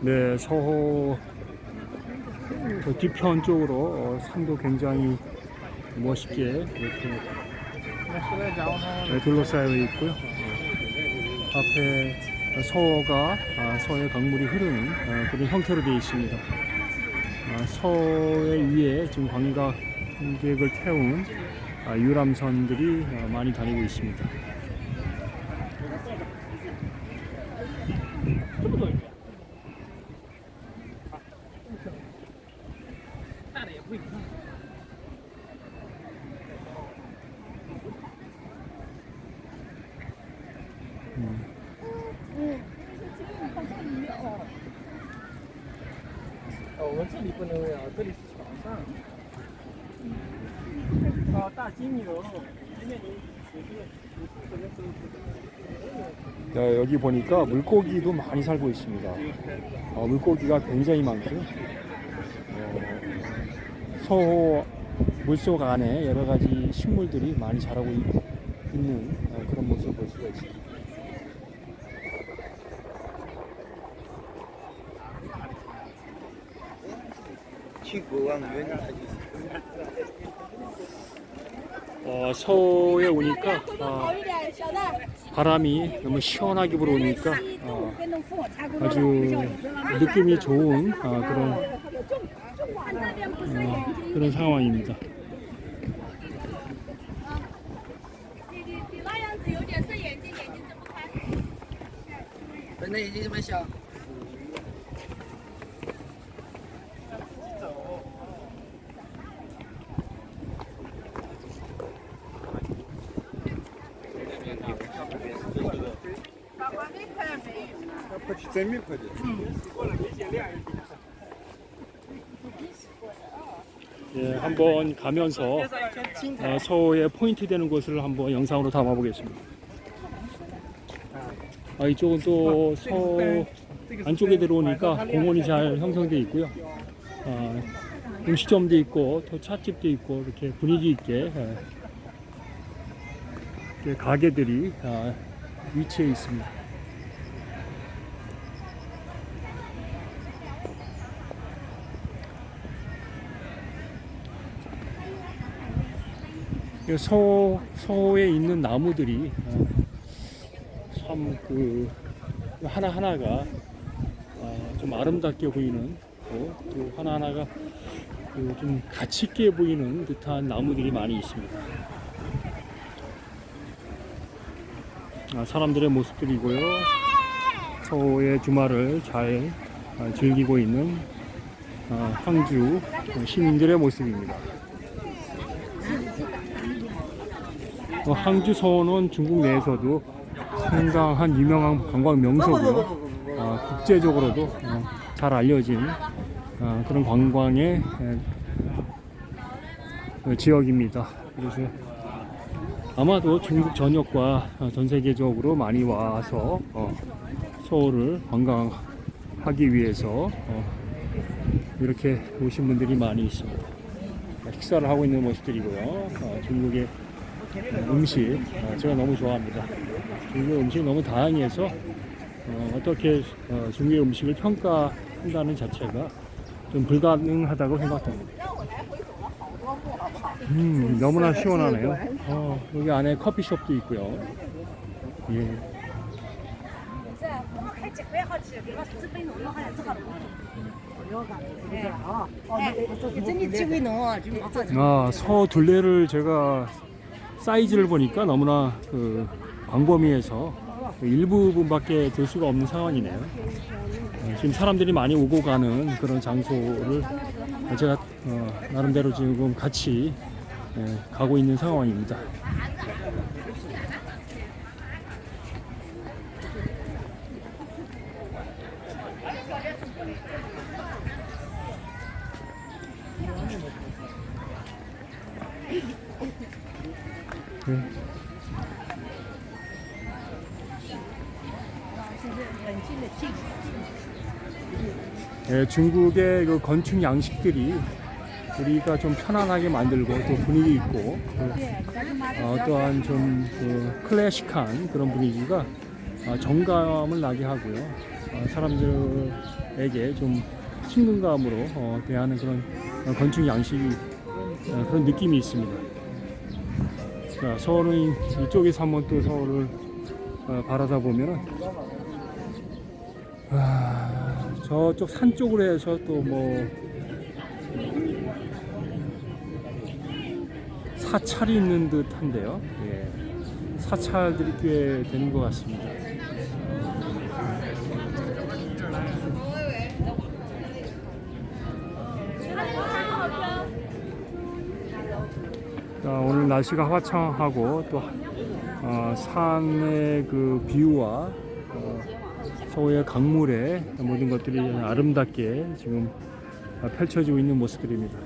네, 서호 그 뒤편 쪽으로 어, 산도 굉장히 멋있게 이렇게 네, 둘러싸여 있고요. 앞에 서호가 아, 서해 강물이 흐르는 아, 그런 형태로 되어 있습니다. 아, 서해 위에 지금 관광객을 태운 아, 유람선들이 아, 많이 다니고 있습니다. 这里不能喂啊，这里是床上。哦，大金牛，今天你你这个你是什么时候吃的？ 자, 여기 보니까 물고기도 많이 살고 있습니다. 어, 물고기가 굉장히 많고요. 어, 서호 물속 안에 여러 가지 식물들이 많이 자라고 있, 는 어, 그런 모습을 볼 수가 있습니다. 어, 서해 오니까 어, 바람이 너무 시원하게 불어오니까 어, 아, 아주 느낌이 좋은 어, 그런 어, 그런 상황입니다. 你你你那样子有点是眼睛，眼睛睁不开。本来眼睛这么小， 예, 한번 가면서 어, 서호의 포인트 되는 곳을 한번 영상으로 담아보겠습니다. 아, 이쪽은 또 서호 안쪽에 들어오니까 공원이 잘 형성되어 있고요. 아, 음식점도 있고 또 찻집도 있고 이렇게 분위기 있게 예, 이렇게 가게들이 아, 위치해 있습니다. 서, 서에 있는 나무들이 참 그 하나하나가 어, 좀 아름답게 보이는 또, 또 하나하나가 그좀 가치 있게 보이는 듯한 나무들이 많이 있습니다. 아, 사람들의 모습들이고요. 서의 주말을 잘 아, 즐기고 있는 아, 황주 시민들의 모습입니다. 어, 항주 서원은 중국 내에서도 상당한 유명한 관광 명소고요. 어, 국제적으로도 어, 잘 알려진 어, 그런 관광의 지역입니다. 그래서 아마도 중국 전역과 어, 전 세계적으로 많이 와서 어, 서울을 관광하기 위해서 어, 이렇게 오신 분들이 많이 있습니다. 식사를 하고 있는 모습들이고요. 어, 중국의 음식 어, 제가 너무 좋아합니다. 중국 음식 너무 다양해서 어, 떻게 어, 중국의 음식을 평가한다는 자체가 좀 불가능하다고 생각합니다. 음, 너무나 시원하네요. 어, 여기 안에 커피숍도 있고요. 예. 네. 네. 아, 서 둘레를 제가 사이즈를 보니까 너무나 그 광범위해서 일부분밖에 들 수가 없는 상황이네요. 어, 지금 사람들이 많이 오고 가는 그런 장소를 제가 어, 나름대로 지금 같이 예, 가고 있는 상황입니다. 예, 중국의 그 건축 양식들이 우리가 좀 편안하게 만들고 또 분위기 있고 또, 어, 또한 좀 그 클래식한 그런 분위기가 어, 정감을 나게 하고요. 어, 사람들에게 좀 친근감으로 어, 대하는 그런 어, 건축 양식이 어, 그런 느낌이 있습니다. 자, 서울은 이쪽에서 한번 또 서울을 어, 바라다 보면은 아, 저쪽 산 쪽으로 해서 또 뭐 사찰이 있는 듯 한데요. 예. 사찰들이 꽤 되는 것 같습니다. 자, 오늘 날씨가 화창하고 또 어, 산의 그 뷰와 어, 서울의 강물의 모든 것들이 아름답게 지금 어, 펼쳐지고 있는 모습들입니다.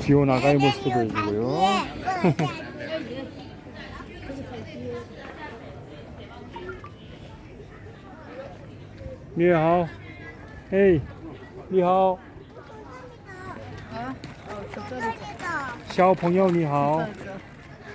기어 나가의 모습도 보여주고요. 니好，嘿，你好，小朋友你好，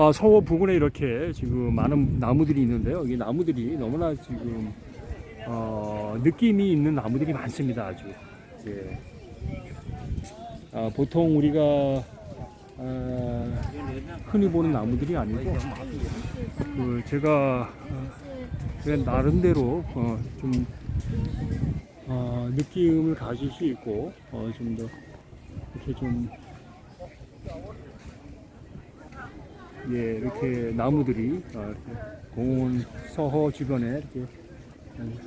아, 서호 부근에 이렇게 지금 많은 나무들이 있는데요. 이 나무들이 너무나 지금 어, 느낌이 있는 나무들이 많습니다. 아주. 예. 아, 보통 우리가 아, 흔히 보는 나무들이 아니고 그 제가 어, 나름대로 어, 좀 어, 느낌을 가질 수 있고 어, 좀더 이렇게 좀 예, 이렇게 나무들이 어, 이렇게 공원 서호 주변에 이렇게 음,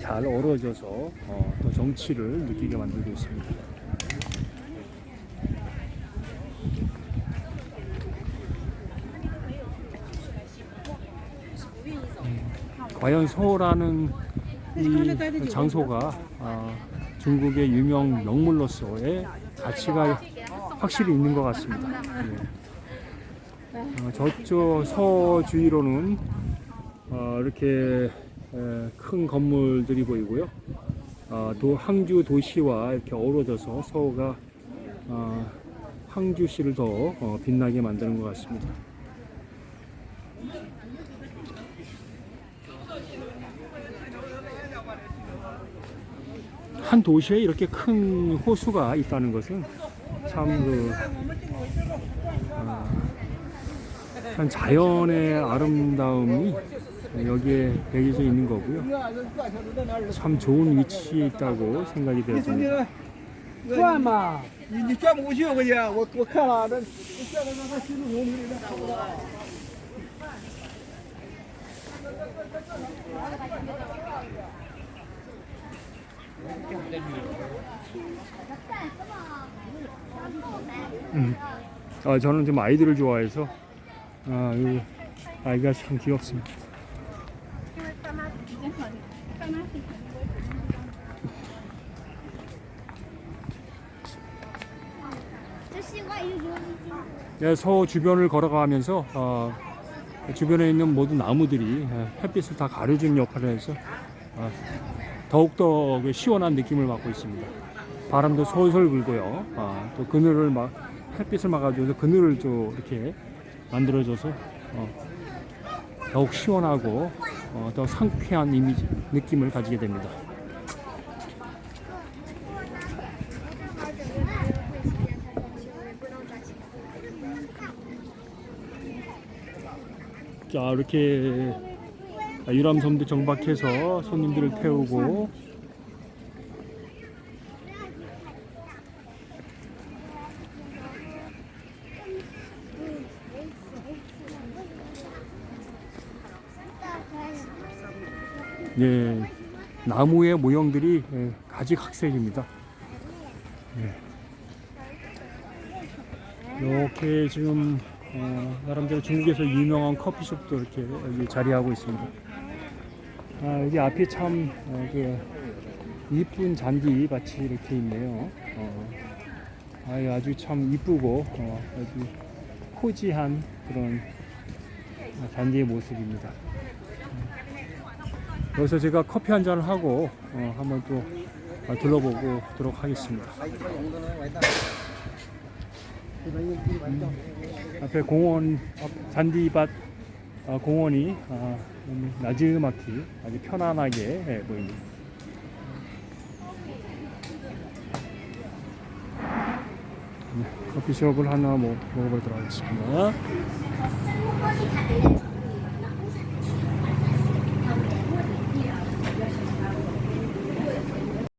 잘 어우러져서 어, 또 정치를 느끼게 만들고 있습니다. 과연 서호라는 이 장소가 아, 중국의 유명 명물로서의 가치가 확실히 있는 것 같습니다. 예. 어, 저쪽 서 주위로는 어, 이렇게 에, 큰 건물들이 보이고요. 어, 또 항주 도시와 이렇게 어우러져서 서호가 어, 항주시를 더 어, 빛나게 만드는 것 같습니다. 한 도시에 이렇게 큰 호수가 있다는 것은 참그 아, 참 자연의 아름다움이 여기에 배겨져 있는 거고요. 참 좋은 위치에 있다고 생각이 되었습니다. 음. 아, 저는 좀 아이들을 좋아해서 아, 이 아이가 참 귀엽습니다. 네, 서 주변을 걸어가면서 어, 주변에 있는 모든 나무들이 어, 햇빛을 다 가려주는 역할을 해서 어, 더욱더 그 시원한 느낌을 받고 있습니다. 바람도 솔솔 불고요. 아, 또 그늘을 막 햇빛을 막아줘서 그늘을 좀 이렇게 만들어져서 어, 더욱 시원하고 어, 더 상쾌한 이미지, 느낌을 가지게 됩니다. 자 이렇게 아, 유람선도 정박해서 손님들을 태우고 예, 나무의 모형들이 예, 가지각색입니다. 이렇게 지금 어, 나름대로 중국에서 유명한 커피숍도 이렇게 여기 자리하고 있습니다. 아, 여기 앞에 참 어, 그 이쁜 잔디 밭이 이렇게 있네요. 어, 아유, 아주 참 이쁘고 어, 아주 포지한 그런 잔디의 모습입니다. 여기서 제가 커피 한 잔을 하고 어, 한번 또 아, 둘러보고 오도록 하겠습니다. 앞에 공원, 앞 잔디밭 아, 공원이 아, 음, 나지막히 아주 편안하게 예, 보입니다. 네, 커피숍을 하나 뭐 먹어보도록 하겠습니다.